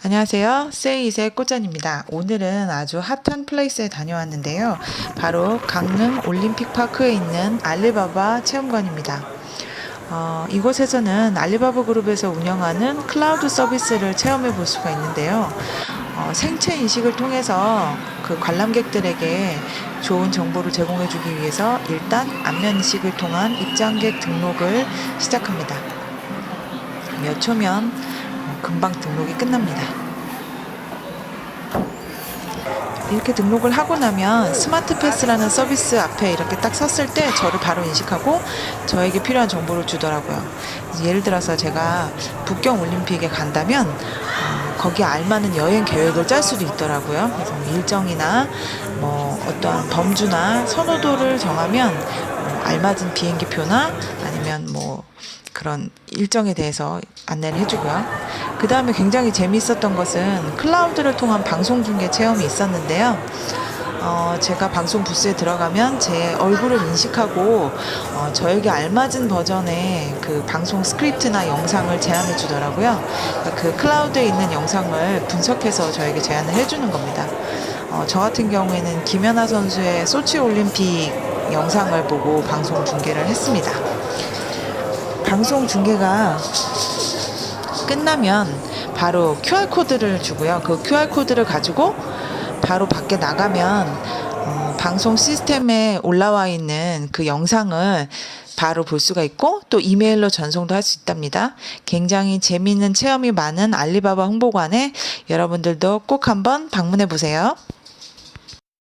안녕하세요. 세이의 꽃잔입니다. 오늘은 아주 핫한 플레이스에 다녀왔는데요. 바로 강릉 올림픽 파크에 있는 알리바바 체험관입니다. 어, 이곳에서는 알리바바 그룹에서 운영하는 클라우드 서비스를 체험해 볼 수가 있는데요. 어, 생체 인식을 통해서 그 관람객들에게 좋은 정보를 제공해 주기 위해서 일단 안면 인식을 통한 입장객 등록을 시작합니다. 몇 초면 어, 금방 등록이 끝납니다. 이렇게 등록을 하고 나면 스마트 패스라는 서비스 앞에 이렇게 딱 섰을 때 저를 바로 인식하고 저에게 필요한 정보를 주더라고요. 예를 들어서 제가 북경 올림픽에 간다면 어, 거기에 알맞는 여행 계획을 짤 수도 있더라고요. 그래서 뭐 일정이나 뭐 어떠한 범주나 선호도를 정하면 어, 알맞은 비행기 표나 아니면 뭐 그런 일정에 대해서 안내를 해주고요. 그 다음에 굉장히 재미있었던 것은 클라우드를 통한 방송 중계 체험이 있었는데요. 어, 제가 방송 부스에 들어가면 제 얼굴을 인식하고 어, 저에게 알맞은 버전의 그 방송 스크립트나 영상을 제안해 주더라고요. 그러니까 그 클라우드에 있는 영상을 분석해서 저에게 제안을 해주는 겁니다. 어, 저 같은 경우에는 김연아 선수의 소치 올림픽 영상을 보고 방송 중계를 했습니다. 방송 중계가 끝나면 바로 QR코드를 주고요. 그 QR코드를 가지고 바로 밖에 나가면 어, 방송 시스템에 올라와 있는 그 영상을 바로 볼 수가 있고 또 이메일로 전송도 할 수 있답니다. 굉장히 재미있는 체험이 많은 알리바바 홍보관에 여러분들도 꼭 한번 방문해 보세요.